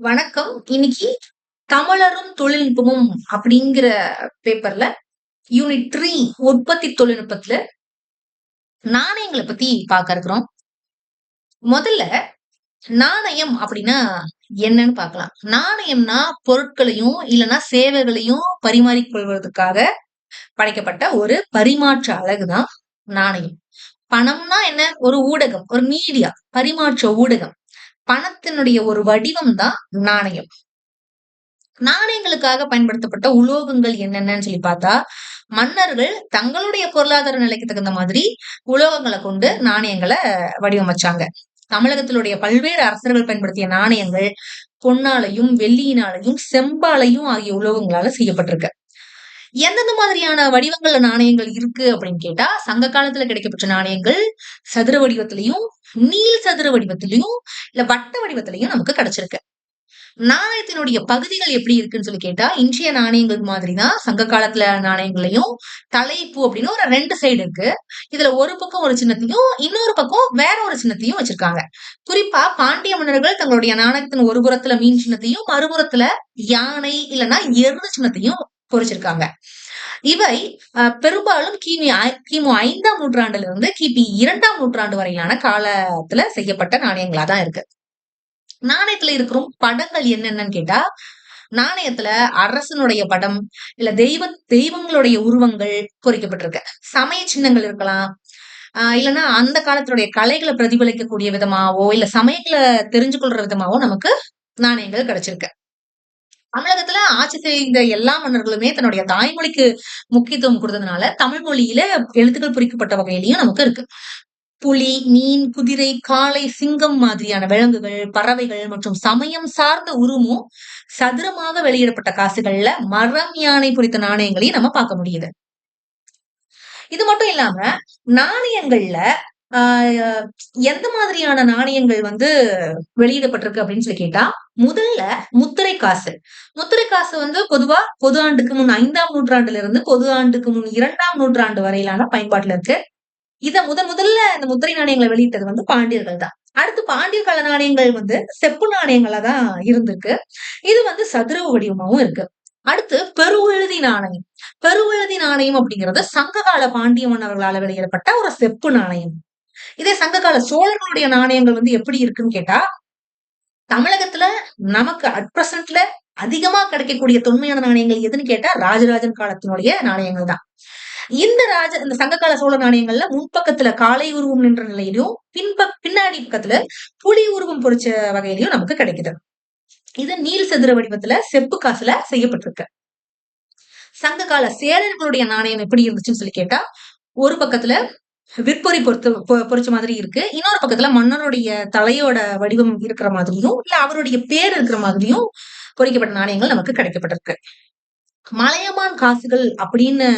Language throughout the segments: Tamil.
வணக்கம். இன்னைக்கு தமிழரும் தொழில்நுட்பமும் அப்படிங்கிற பேப்பர்ல யூனிட் த்ரீ உற்பத்தி தொழில்நுட்பத்துல நாணயங்களை பத்தி பார்க்க இருக்கிறோம். முதல்ல நாணயம் அப்படின்னா என்னன்னு பார்க்கலாம். நாணயம்னா பொருட்களையும் இல்லைன்னா சேவைகளையும் பரிமாறிக்கொள்வதற்காக படைக்கப்பட்ட ஒரு பரிமாற்ற அழகுதான் நாணயம். பணம்னா என்ன? ஒரு ஊடகம் ஒரு மீடியா பரிமாற்ற ஊடகம். பணத்தினுடைய ஒரு வடிவம் தான் நாணயம். நாணயங்களுக்காக பயன்படுத்தப்பட்ட உலோகங்கள் என்னென்னு சொல்லி பார்த்தா மன்னர்கள் தங்களுடைய பொருளாதார நிலைக்கு தகுந்த மாதிரி உலோகங்களை கொண்டு நாணயங்களை வடிவமைச்சாங்க. தமிழகத்தினுடைய பல்வேறு அரசர்கள் பயன்படுத்திய நாணயங்கள் பொன்னாலையும் வெள்ளியினாலையும் செம்பாலையும் ஆகிய உலோகங்களால செய்யப்பட்டிருக்கு. எந்தெந்த மாதிரியான வடிவங்கள்ல நாணயங்கள் இருக்கு அப்படின்னு கேட்டா சங்க காலத்துல கிடைக்கப்பட்ட நாணயங்கள் சதுர வடிவத்திலையும் நீள் சதுர வடிவத்திலையும் இல்ல வட்ட வடிவத்திலையும் நமக்கு கிடைச்சிருக்கு. நாணயத்தினுடைய பகுதிகள் எப்படி இருக்குன்னு சொல்லி கேட்டா இன்றைய நாணயங்கள் மாதிரிதான் சங்க காலத்துல நாணயங்களையும் தலைப்பு அப்படின்னு ஒரு ரெண்டு சைடு இருக்கு. இதுல ஒரு பக்கம் ஒரு சின்னத்தையும் இன்னொரு பக்கம் வேற ஒரு சின்னத்தையும் வச்சிருக்காங்க. குறிப்பா பாண்டிய மன்னர்கள் தங்களுடைய நாணயத்தின் ஒரு புறத்துல மீன் சின்னத்தையும் மறுபுறத்துல யானை இல்லைன்னா எரு சின்னத்தையும் பொறிச்சிருக்காங்க. இவை பெரும்பாலும் கிமி கிமு ஐந்தாம் நூற்றாண்டுல இருந்து கிபி இரண்டாம் நூற்றாண்டு வரையிலான காலத்துல செய்யப்பட்ட நாணயங்களா தான் இருக்கு. நாணயத்துல இருக்கிற படங்கள் என்னென்னு கேட்டா நாணயத்துல அரசனுடைய படம் இல்ல தெய்வ தெய்வங்களுடைய உருவங்கள் பொறிக்கப்பட்டிருக்கு. சமய சின்னங்கள் இருக்கலாம். ஆஹ் இல்லைன்னா அந்த காலத்தினுடைய கலைகளை பிரதிபலிக்கக்கூடிய விதமாவோ இல்ல சமயங்களை தெரிஞ்சு கொள்ற விதமாவோ நமக்கு நாணயங்கள் கிடைச்சிருக்கு. தமிழகத்துல ஆட்சி செய்த எல்லா மன்னர்களுமே தன்னுடைய தாய்மொழிக்கு முக்கியத்துவம் கொடுத்ததுனால தமிழ் மொழியில எழுத்துக்கள் பொறிக்கப்பட்ட வகையிலையும் நமக்கு இருக்கு. புலி மீன் குதிரை காளை சிங்கம் மாதிரியான விலங்குகள் பறவைகள் மற்றும் சமயம் சார்ந்த உருமும் சதுரமாக வெளியிடப்பட்ட காசுகள்ல மரம் யானை குறித்த நாணயங்களையும் நம்ம பார்க்க முடியுது. இது மட்டும் இல்லாம நாணயங்கள்ல எந்த மாதிரியான நாணயங்கள் வந்து வெளியிடப்பட்டிருக்கு அப்படின்னு சொல்லி கேட்டா முதல்ல முத்திரை காசு. முத்திரை காசு வந்து பொதுவா பொது ஆண்டுக்கு முன் ஐந்தாம் நூற்றாண்டுல இருந்து பொது ஆண்டுக்கு முன் இரண்டாம் நூற்றாண்டு வரையிலான பயன்பாட்டுல இருக்கு. இத முதன் முதல்ல இந்த முத்திரை நாணயங்களை வெளியிட்டது வந்து பாண்டியர்கள் தான். அடுத்து பாண்டிய கால நாணயங்கள் வந்து செப்பு நாணயங்களா தான் இருந்திருக்கு. இது வந்து சதுரவு வடிவமாவும் இருக்கு. அடுத்து பெருவெழுதி நாணயம். பெருவெழுதி நாணயம் அப்படிங்கிறது சங்ககால பாண்டிய மன்னர்களால் வெளியிடப்பட்ட ஒரு செப்பு நாணயம். இதே சங்ககால சோழர்களுடைய நாணயங்கள் வந்து எப்படி இருக்குன்னு கேட்டா தமிழகத்துல நமக்கு அட் பிரசன்ட்ல அதிகமா கிடைக்கக்கூடிய தொன்மையான நாணயங்கள் எதுன்னு கேட்டா ராஜராஜன் காலத்தினுடைய நாணயங்கள் தான். இந்த ராஜ இந்த சங்ககால சோழ நாணயங்கள்ல முன்பக்கத்துல காலை உருவம் நின்ற நிலையிலும் பின்ப பின்னாடி பக்கத்துல புலி உருவம் பொறிச்ச வகையிலையும் நமக்கு கிடைக்குது. இது நீல் சதுர வடிவத்துல செப்பு காசுல செய்யப்பட்டிருக்கு. சங்ககால சேரர்களுடைய நாணயம் எப்படி இருந்துச்சுன்னு சொல்லி கேட்டா ஒரு பக்கத்துல விற்பொறி பொறுத்து பொறிச்ச மாதிரி இருக்கு. இன்னொரு பக்கத்துல மன்னருடைய தலையோட வடிவம் இருக்கிற மாதிரியும் இல்ல அவருடைய பேர் இருக்கிற மாதிரியும் பொறிக்கப்பட்ட நாணயங்கள் நமக்கு கிடைக்கப்பட்டிருக்கு. மலையமான் காசுகள் அப்படின்னு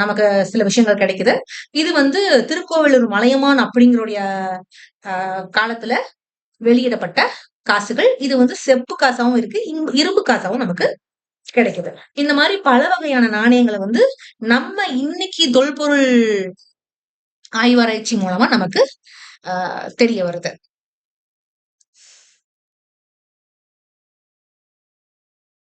நமக்கு சில விஷயங்கள் கிடைக்குது. இது வந்து திருக்கோவிலூர் மலையமான் அப்படிங்கிறோடைய காலத்துல வெளியிடப்பட்ட காசுகள். இது வந்து செப்பு காசாவும் இருக்கு இரும்பு காசாவும் நமக்கு கிடைக்குது. இந்த மாதிரி பல வகையான நாணயங்களை வந்து நம்ம இன்னைக்கு தொல்பொருள் ஆய்வாராய்ச்சி மூலமா நமக்கு தெரிய வருது.